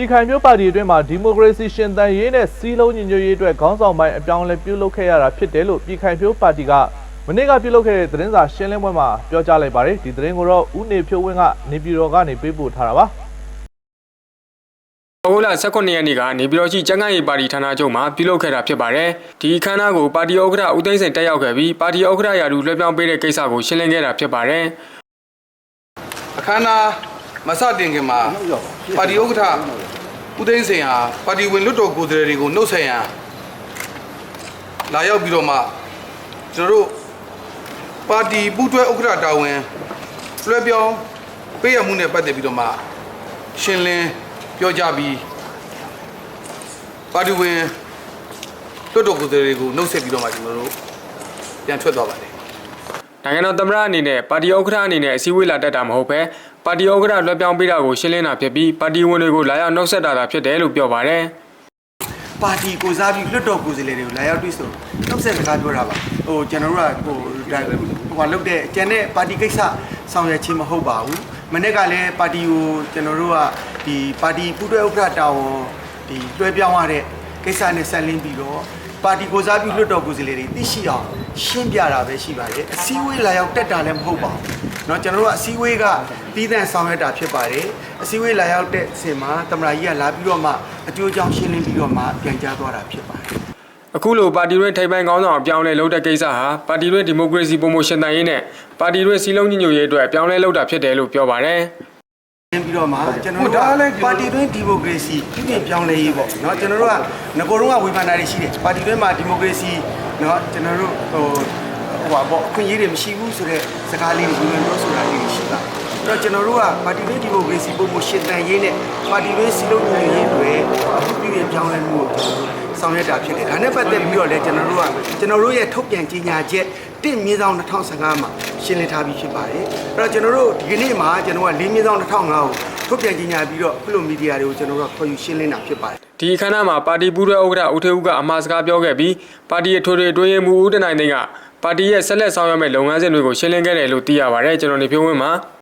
ပြည်ခိုင်မျိုးပါတီအတွင်းမှာဒီမိုကရေစီရှင်သန်ရေးနဲ့စီးလုံးညီညွတ်ရေးအတွက်ခေါင်းဆောင်ပိုင်းအပြောင်းအလဲပြုလုပ်ခဲ့ရတာဖြစ်တယ်လို့ပြည်ခိုင်မျိုးပါတီကမနေ့ကပြုလုပ်ခဲ့တဲ့သတင်းစာရှင်းလင်းပွဲမှာပြောကြားလိုက်ပါတယ်ဒီသတင်းကိုတော့ဦးနေဖြိုးဝင်းကနေပြည်တော်ကနေပေးပို့ထားတာပါ။ဩဂုတ်လ18ရက်နေ့ကနေပြည်တော်ရှိကျန်းမာရေးပါတီဌာနချုပ်မှာပြုလုပ်ခဲ့တာဖြစ်ပါတယ်။ဒီအခမ်းအနားကိုပါတီဥက္ကဋ္ဌဦးသိန်းစိန်တက်ရောက်ခဲ့ပြီးပါတီဥက္ကဋ္ဌရာထူးလွှဲပြောင်းပေးတဲ့ကိစ္စကိုရှင်းလင်းခဲ့တာဖြစ်ပါတယ်။အခမ်းအနား မစတင်ခင်မှာပါတီဥက္ကဋ္ဌဦးသိန်းစိန်ဟာပါတီဝင်လွတ်တော်ကိုယ်စားလှယ်တွေကိုနှုတ်ဆက်ရန်လာရောက်ပြီးတော့မှကျွန်တော်တို့ပါတီပူးတွဲဥက္ကဋ္ဌတာဝန်လွှဲပြောင်းပေးရမှုနဲ့ပတ်သက်ပြီးတော့မှရှင်းလင်းပြောကြပြီးပါတီဝင်လွတ်တော်ကိုယ်စားလှယ်တွေကိုနှုတ်ဆက်ပြီးတော့မှကျွန်တော်တို့ပြန်ထွက်သွားပါတယ်နိုင်ငံတော်သမ္မတအနေနဲ့ပါတီဥက္ကဋ္ဌအနေနဲ့အစည်းအဝေးလာတက်တာမဟုတ်ပဲ ပါတီဥက္ကဋ္ဌလွှဲပြောင်းပေးတာကိုရှင်းလင်းတာဖြစ်ပြီးပါတီဝင်တွေကိုလာရောက်နှုတ်ဆက်တာသာဖြစ်တယ်လို့ပြောပါတယ်။ပါတီကိုစားပြီးလွတ်တော်ကိုယ်စားလှယ်တွေကိုလာရောက်တွေ့ဆုံနှုတ်ဆက်စကားပြောတာပါဟိုကျွန်တော်တို့ကဟိုဒါဟိုလုတ်တဲ့ကျန်တဲ့ပါတီကိစ္စဆောင်ရွက်ခြင်းမဟုတ်ပါဘူးမနေ့ကလည်းပါတီကိုကျွန်တော်တို့ကဒီပါတီပူးတွဲဥက္ကဋ္ဌတာဝန်ဒီတွဲပြောင်းရတဲ့ကိစ္စနဲ့ဆက်လင်းပြီးတော့ ပါတီကိုစားပြီးလွတ်တော်ကိုယ်စားလှယ်တွေသိရှိအောင်ရှင်းပြတာပဲရှိပါတယ်အစည်းအဝေးလာရောက်တက်တာလည်းမဟုတ်ပါဘူးเนาะကျွန်တော်တို့ကအစည်းအဝေးကပြီးတဲ့ဆောင်ရွက်တာဖြစ်ပါတယ်အစည်းအဝေးလာရောက်တဲ့အချိန်မှာတမရာကြီးကလာပြီးတော့မှအကျိုးအကြောင်းရှင်းလင်းပြီးတော့မှပြန်ကြားသွားတာဖြစ်ပါတယ် အခုလိုပါတီတွင်းထိပ်ပိုင်းကောင်းဆောင်အပြောင်းအလဲလုပ်တဲ့ကိစ္စဟာပါတီတွင်းဒီမိုကရေစီပုံမိုရှင်တန်ရေးနဲ့ပါတီတွင်းစီလုံးညီညွတ်ရေးအတွက်အပြောင်းအလဲလုပ်တာဖြစ်တယ်လို့ပြောပါတယ် ။ ပြီးတော့မှကျွန်တော်တို့ကပါတီတွင်းဒီမိုကရေစီပြုပြင်ပြောင်းလဲရေးပေါ့နော်ကျွန်တော်တို့ကငကိုတော့ကဝေဖန်တာတွေရှိတယ်ပါတီတွင်းမှာဒီမိုကရေစီနော်ကျွန်တော်တို့ဟိုဟိုပါပေါ့အခွင့်အရေးတွေမရှိဘူးဆိုတော့စကားလေးတွေဝေဖန်ပြောဆိုတာတွေရှိတာ။အဲ့တော့ကျွန်တော်တို့ကပါတီတွင်းဒီမိုကရေစီပုံမှုရှင်တန်ရေးနဲ့ပါတီတွင်းစီလုံးညီညွတ်ရေးတွေအခုပြုပြင်ပြောင်းလဲမှုကိုကျွန်တော်တို့ဆောင်ရွက်တာဖြစ်တယ်။ဒါနဲ့ပတ်သက်ပြီးတော့လည်းကျွန်တော်တို့ကကျွန်တော်တို့ရဲ့ထုတ်ပြန်ကြေညာချက် 1မြေဆောင်2015မှာရှင်းလင်းထားပြီးဖြစ်ပါတယ်။အဲ့တော့ကျွန်တော်တို့ဒီကနေ့မှာကျွန်တော်က4မြေဆောင်2005ကိုထုတ်ပြန်ကြေညာပြီးတော့ခုလိုမီဒီယာတွေကိုကျွန်တော်တို့ကခေါ်ယူရှင်းလင်းတာဖြစ်ပါတယ်ဒီအခမ်းအနားမှာပါတီပူးတွဲဥက္ကဋ္ဌဦးထေဦးကအမှားစကားပြောခဲ့ပြီးပါတီအထွေထွေအတွင်းရေးမှူးဦးတနိုင်သိန်းကပါတီရဲ့ဆက်လက်ဆောင်ရွက်မဲ့လုပ်ငန်းစဉ်တွေကိုရှင်းလင်းခဲ့တယ်လို့သိရပါတယ်ကျွန်တော်နေဖြိုးဝင်းမှာ